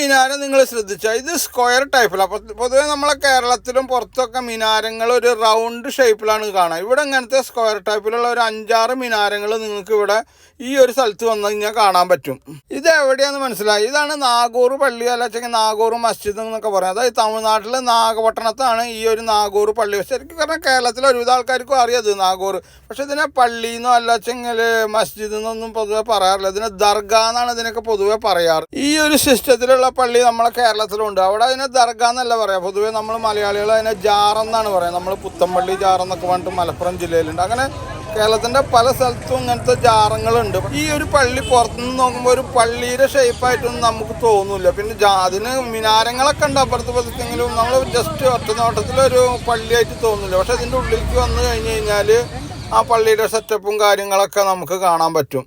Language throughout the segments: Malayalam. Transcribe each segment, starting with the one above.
മിനാരം നിങ്ങൾ ശ്രദ്ധിച്ചാൽ ഇത് സ്ക്വയർ ടൈപ്പിലാണ് അപ്പോൾ പൊതുവേ നമ്മളെ കേരളത്തിലും പുറത്തൊക്കെ മിനാരങ്ങൾ ഒരു റൗണ്ട് ഷേപ്പിലാണ് കാണുക ഇവിടെ ഇങ്ങനത്തെ സ്ക്വയർ ടൈപ്പിലുള്ള ഒരു അഞ്ചാറ് മിനാരങ്ങൾ നിങ്ങൾക്ക് ഇവിടെ ഈ ഒരു സ്ഥലത്ത് വന്നു കഴിഞ്ഞാൽ കാണാൻ പറ്റും. ഇത് എവിടെയാണെന്ന് മനസ്സിലായി? ഇതാണ് നാഗൂർ പള്ളി അല്ല വെച്ചെങ്കിൽ നാഗൂർ മസ്ജിദ് എന്നൊക്കെ പറയാം. അതായത് തമിഴ്നാട്ടിലെ നാഗപട്ടണത്താണ് ഈ ഒരു നാഗൂർ പള്ളി. ശരിക്കും പറഞ്ഞാൽ കേരളത്തിലെ ഒരുവിധ ആൾക്കാർക്കും അറിയാം നാഗൂർ. പക്ഷെ ഇതിനെ പള്ളിന്നോ അല്ല വെച്ചെങ്കിൽ മസ്ജിദ് എന്നൊന്നും പൊതുവെ പറയാറില്ല. ഇതിനെ ദർഗ എന്നാണ് ഇതിനൊക്കെ പൊതുവെ പറയാറ്. ഈ ഒരു സിസ്റ്റത്തിലുള്ള പള്ളി നമ്മളെ കേരളത്തിലുണ്ട്. അവിടെ അതിനെ ദർഗ എന്നല്ല പറയാം. പൊതുവെ നമ്മൾ മലയാളികൾ അതിനെ ജാറെന്നാണ് പറയാം. നമ്മൾ പുത്തമ്പള്ളി ജാറെന്നൊക്കെ പറഞ്ഞിട്ട് മലപ്പുറം ജില്ലയിലുണ്ട്. അങ്ങനെ കേരളത്തിന്റെ പല സ്ഥലത്തും ഇങ്ങനത്തെ ജാറങ്ങളുണ്ട്. ഈ ഒരു പള്ളി പുറത്തുനിന്ന് നോക്കുമ്പോൾ ഒരു പള്ളിയുടെ ഷേപ്പായിട്ടൊന്നും നമുക്ക് തോന്നില്ല. പിന്നെ അതിന് മിനാരങ്ങളൊക്കെ ഉണ്ട്. അപ്പുറത്ത് പതുക്കെങ്കിലും നമ്മൾ ജസ്റ്റ് ഒറ്റ നോട്ടത്തിലൊരു പള്ളിയായിട്ട് തോന്നില്ല. പക്ഷേ ഇതിന്റെ ഉള്ളിലേക്ക് വന്നു കഴിഞ്ഞ് കഴിഞ്ഞാൽ ആ പള്ളിയുടെ സെറ്റപ്പും കാര്യങ്ങളൊക്കെ നമുക്ക് കാണാൻ പറ്റും.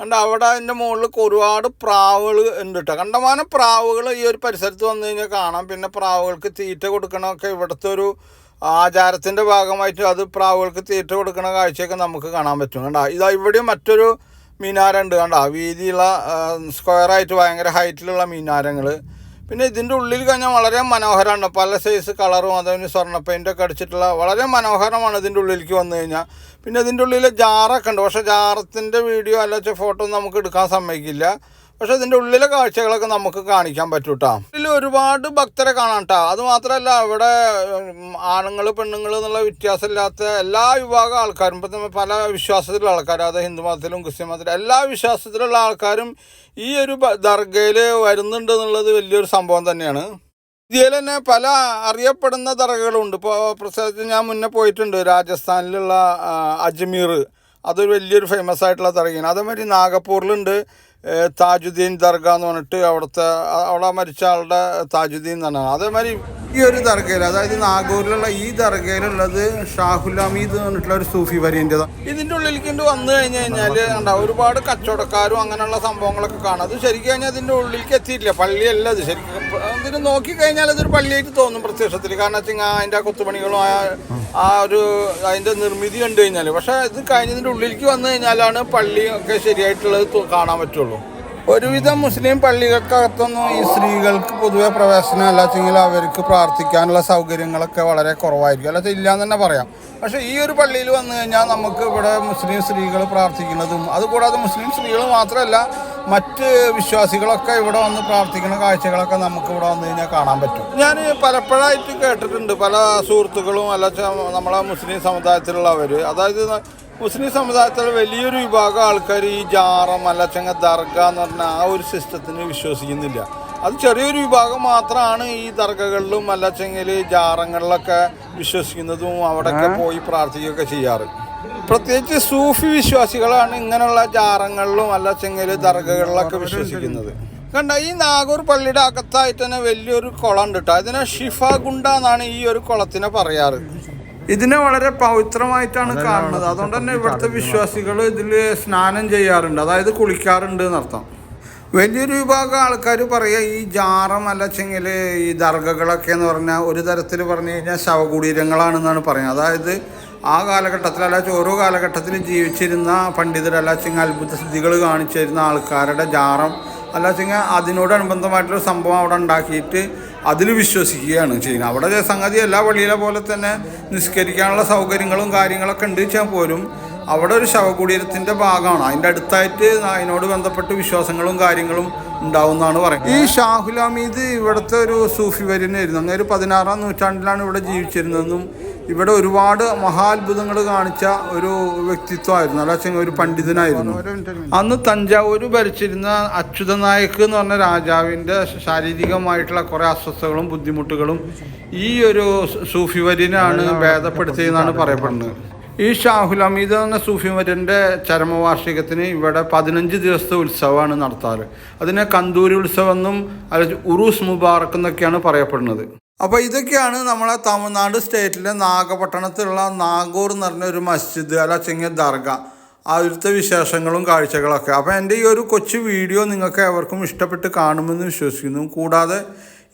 കണ്ട അവിടെ അതിന്റെ മുകളിൽ ഒരുപാട് പ്രാവുകൾ ഉണ്ട് കേട്ടോ കണ്ടമാനം പ്രാവുകൾ ഈ ഒരു പരിസരത്ത് വന്നു കഴിഞ്ഞാൽ കാണാം. പിന്നെ പ്രാവുകൾക്ക് തീറ്റ കൊടുക്കണമൊക്കെ ഇവിടുത്തെ ഒരു ആചാരത്തിന്റെ ഭാഗമായിട്ട് അത് പ്രാവുകൾക്ക് തീറ്റ കൊടുക്കണ കാഴ്ചയൊക്കെ നമുക്ക് കാണാൻ പറ്റും. കണ്ട ഇതാ ഇവിടെയും മറ്റൊരു മിനാരുണ്ട് കണ്ട വീതിയുള്ള സ്ക്വയറായിട്ട് ഭയങ്കര ഹൈറ്റിലുള്ള മിനാരങ്ങൾ. പിന്നെ ഇതിന്റെ ഉള്ളിൽ കഴിഞ്ഞാൽ വളരെ മനോഹരമാണ്. പല സൈസ് കളറും അതേപോലെ സ്വർണ പെയിന്റൊക്കെ അടിച്ചിട്ടുള്ള വളരെ മനോഹരമാണ് ഇതിന്റെ ഉള്ളിലേക്ക് വന്നു കഴിഞ്ഞാൽ. പിന്നെ ഇതിന്റെ ഉള്ളിൽ ജാറൊക്കെ ഉണ്ട്. പക്ഷേ ജാറത്തിന്റെ വീഡിയോ അല്ല ഫോട്ടോ നമുക്ക് എടുക്കാൻ സമ്മതിക്കില്ല. പക്ഷെ ഇതിന്റെ ഉള്ളിലെ കാഴ്ചകളൊക്കെ നമുക്ക് കാണിക്കാൻ പറ്റും കേട്ടോ ഇതിൽ ഒരുപാട് ഭക്തരെ കാണാം കേട്ടോ അത് മാത്രമല്ല ഇവിടെ ആണുങ്ങൾ പെണ്ണുങ്ങൾ എന്നുള്ള വ്യത്യാസമില്ലാത്ത എല്ലാ വിഭാഗം ആൾക്കാരും ഇപ്പം പല വിശ്വാസത്തിലുള്ള ആൾക്കാർ അത് ഹിന്ദു മതത്തിലും ക്രിസ്ത്യൻ മതത്തിലും എല്ലാ വിശ്വാസത്തിലുള്ള ആൾക്കാരും ഈ ഒരു ദർഗയിൽ വരുന്നുണ്ട് എന്നുള്ളത് വലിയൊരു സംഭവം തന്നെയാണ്. ഇന്ത്യയിൽ തന്നെ പല അറിയപ്പെടുന്ന ദർഗകളുണ്ട്. ഇപ്പോൾ പ്രത്യേകിച്ച് ഞാൻ മുന്നേ പോയിട്ടുണ്ട്. രാജസ്ഥാനിലുള്ള അജ്മീർ. അതൊരു വലിയൊരു ഫേമസ് ആയിട്ടുള്ള ദർഗയാണ്. അതേമാതിരി നാഗപ്പൂരിലുണ്ട്. താജുദ്ദീൻ ദർഗ എന്ന് പറഞ്ഞിട്ട് അവിടുത്തെ അവിടെ മരിച്ച ആളുടെ താജുദ്ദീൻ എന്നാണ്. അതേമാതിരി ഈ ഒരു ദർഗയിൽ അതായത് നാഗൂരിലുള്ള ഈ ദർഗയിലുള്ളത് ഷാഹുൽ അമീദ് പറഞ്ഞിട്ടുള്ള ഒരു സൂഫി വരീന്റെതാണ് ഇതിന്റെ ഉള്ളിലേക്ക് വന്നു കഴിഞ്ഞ് കഴിഞ്ഞാൽ ഉണ്ടാവും ഒരുപാട് കച്ചവടക്കാരും അങ്ങനെയുള്ള സംഭവങ്ങളൊക്കെ കാണാം. അത് ശരിക്കും കഴിഞ്ഞാൽ അതിന്റെ ഉള്ളിലേക്ക് എത്തിയിട്ടില്ല. പള്ളിയല്ല അത് ശരിക്കും. ഇതിന് നോക്കിക്കഴിഞ്ഞാൽ അതൊരു പള്ളിയായിട്ട് തോന്നും പ്രത്യക്ഷത്തിൽ. കാരണം വെച്ചാൽ അതിന്റെ ആ കൊത്തുപണികളും ആ ആ ഒരു അതിന്റെ നിർമ്മിതി കണ്ടു കഴിഞ്ഞാൽ പക്ഷേ ഇത് കഴിഞ്ഞതിന്റെ ഉള്ളിലേക്ക് വന്നു കഴിഞ്ഞാലാണ് പള്ളി ഒക്കെ ശരിയായിട്ടുള്ളത് കാണാൻ പറ്റുള്ളൂ. ഒരുവിധം മുസ്ലിം പള്ളികൾക്കകത്തൊന്നും ഈ സ്ത്രീകൾക്ക് പൊതുവെ പ്രവേശനം അല്ലാച്ചെങ്കിൽ അവർക്ക് പ്രാർത്ഥിക്കാനുള്ള സൗകര്യങ്ങളൊക്കെ വളരെ കുറവായിരിക്കും. അല്ലാതെ ഇല്ല എന്ന് തന്നെ പറയാം. പക്ഷേ ഈ ഒരു പള്ളിയിൽ വന്നു കഴിഞ്ഞാൽ നമുക്ക് ഇവിടെ മുസ്ലിം സ്ത്രീകൾ പ്രാർത്ഥിക്കുന്നതും അതുകൂടാതെ മുസ്ലിം സ്ത്രീകൾ മാത്രമല്ല മറ്റ് വിശ്വാസികളൊക്കെ ഇവിടെ വന്ന് പ്രാർത്ഥിക്കുന്ന കാഴ്ചകളൊക്കെ നമുക്ക് ഇവിടെ വന്നു കഴിഞ്ഞാൽ കാണാൻ പറ്റും. ഞാൻ പലപ്പോഴായിട്ട് കേട്ടിട്ടുണ്ട് പല സുഹൃത്തുക്കളും അല്ല നമ്മളെ മുസ്ലിം സമുദായത്തിലുള്ളവർ അതായത് മുസ്ലിം സമുദായത്തിൽ വലിയൊരു വിഭാഗം ആൾക്കാർ ഈ ജാറം അല്ലച്ചങ്ങ ദർഗ എന്ന് പറഞ്ഞ ആ ഒരു സിസ്റ്റത്തിന് വിശ്വസിക്കുന്നില്ല. അത് ചെറിയൊരു വിഭാഗം മാത്രമാണ് ഈ ദർഗകളിലും അല്ലച്ചെങ്കിൽ ജാറങ്ങളിലൊക്കെ വിശ്വസിക്കുന്നതും അവിടെയൊക്കെ പോയി പ്രാർത്ഥിക്കുകയൊക്കെ ചെയ്യാറ്. പ്രത്യേകിച്ച് സൂഫി വിശ്വാസികളാണ് ഇങ്ങനെയുള്ള ജാറങ്ങളിലും അല്ലച്ചെങ്കിൽ ദർഗകളിലൊക്കെ വിശ്വസിക്കുന്നത്. കണ്ട ഈ നാഗൂർ പള്ളിയുടെ അകത്തായിട്ട് തന്നെ വലിയൊരു കുളം ഉണ്ട് കേട്ടോ അതിനെ ഷിഫ ഗുണ്ട എന്നാണ് ഈ ഒരു കുളത്തിനെ പറയാറ്. ഇതിനെ വളരെ പവിത്രമായിട്ടാണ് കാണുന്നത്. അതുകൊണ്ട് തന്നെ ഇവിടുത്തെ വിശ്വാസികൾ ഇതിൽ സ്നാനം ചെയ്യാറുണ്ട്. അതായത് കുളിക്കാറുണ്ട് എന്നർത്ഥം. വലിയൊരു വിഭാഗം ആൾക്കാർ പറയുക ഈ ജാറം അല്ലെങ്കിൽ ഈ ദർഗകളൊക്കെ എന്ന് പറഞ്ഞാൽ ഒരു തരത്തിൽ പറഞ്ഞു കഴിഞ്ഞാൽ ശവകുടീരങ്ങളാണെന്നാണ് പറയുന്നത്. അതായത് ആ കാലഘട്ടത്തിൽ അല്ലാച്ച ഓരോ കാലഘട്ടത്തിൽ ജീവിച്ചിരുന്ന പണ്ഡിതർ അല്ലാച്ചെങ്കിൽ അത്ഭുത സിദ്ധികൾ കാണിച്ചിരുന്ന ആൾക്കാരുടെ ജാറം അല്ലാച്ചെങ്കിൽ അതിനോടനുബന്ധമായിട്ടൊരു സംഭവം അവിടെ ഉണ്ടാക്കിയിട്ട് അതിൽ വിശ്വസിക്കുകയാണ്. ചെയ്യുന്നത് അവിടെ സംഗതി എല്ലാ പള്ളിയിലെ പോലെ തന്നെ നിസ്കരിക്കാനുള്ള സൗകര്യങ്ങളും കാര്യങ്ങളൊക്കെ ഉണ്ട് വെച്ചാൽ പോലും അവിടെ ഒരു ശവകുടീരത്തിന്റെ ഭാഗമാണ്. അതിന്റെ അടുത്തായിട്ട് അതിനോട് ബന്ധപ്പെട്ട് വിശ്വാസങ്ങളും കാര്യങ്ങളും ഉണ്ടാവുന്നതാണ് പറയുന്നത്. ഈ ഷാഹുൽ ഹമീദ് ഇവിടുത്തെ ഒരു സൂഫി വര്യനായിരുന്നു. അങ്ങനെ ഒരു പതിനാറാം നൂറ്റാണ്ടിലാണ് ഇവിടെ ജീവിച്ചിരുന്നതെന്നും ഇവിടെ ഒരുപാട് മഹാത്ഭുതങ്ങൾ കാണിച്ച ഒരു വ്യക്തിത്വമായിരുന്നു. അല്ല ഒരു പണ്ഡിതനായിരുന്നു. അന്ന് തഞ്ചാവൂർ ഭരിച്ചിരുന്ന അച്യുത നായക് എന്ന് പറഞ്ഞ രാജാവിന്റെ ശാരീരികമായിട്ടുള്ള കുറേ അസ്വസ്ഥതകളും ബുദ്ധിമുട്ടുകളും ഈ ഒരു സൂഫി വര്യനാണ് ഭേദപ്പെടുത്തിയെന്നാണ് പറയപ്പെടുന്നത്. ഈ ഷാഹുൽ അമീദ് എന്ന സൂഫിമരന്റെ ചരമവാർഷികത്തിന് ഇവിടെ പതിനഞ്ച് ദിവസത്തെ ഉത്സവമാണ് നടത്താറ്. അതിനെ കന്തൂരി ഉത്സവം എന്നും അല്ലെങ്കിൽ ഉറൂസ് മുബാറക്ക് എന്നൊക്കെയാണ് പറയപ്പെടുന്നത്. അപ്പോൾ ഇതൊക്കെയാണ് നമ്മളെ തമിഴ്നാട് സ്റ്റേറ്റിലെ നാഗപട്ടണത്തിലുള്ള നാഗൂർ എന്ന് പറഞ്ഞ ഒരു മസ്ജിദ് അല്ല ചെങ്ങിയ ദർഗ. അവിടുത്തെ വിശേഷങ്ങളും കാഴ്ചകളൊക്കെ. അപ്പോൾ എന്റെ ഈ ഒരു കൊച്ചു വീഡിയോ നിങ്ങൾക്ക് എവർക്കും ഇഷ്ടപ്പെട്ട് കാണുമെന്ന് വിശ്വസിക്കുന്നു. കൂടാതെ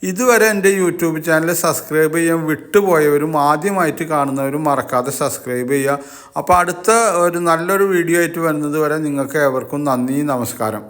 ഇതുവരെ എന്റെ യൂട്യൂബ് ചാനൽ സബ്സ്ക്രൈബ് ചെയ്യാൻ വിട്ടുപോയവരും ആദ്യമായിട്ട് കാണുന്നവരും മറക്കാതെ സബ്സ്ക്രൈബ് ചെയ്യുക. അപ്പോൾ അടുത്ത ഒരു നല്ലൊരു വീഡിയോ ആയിട്ട് വരുന്നത് വരെ നിങ്ങൾക്ക് ഏവർക്കും നന്ദി നമസ്കാരം.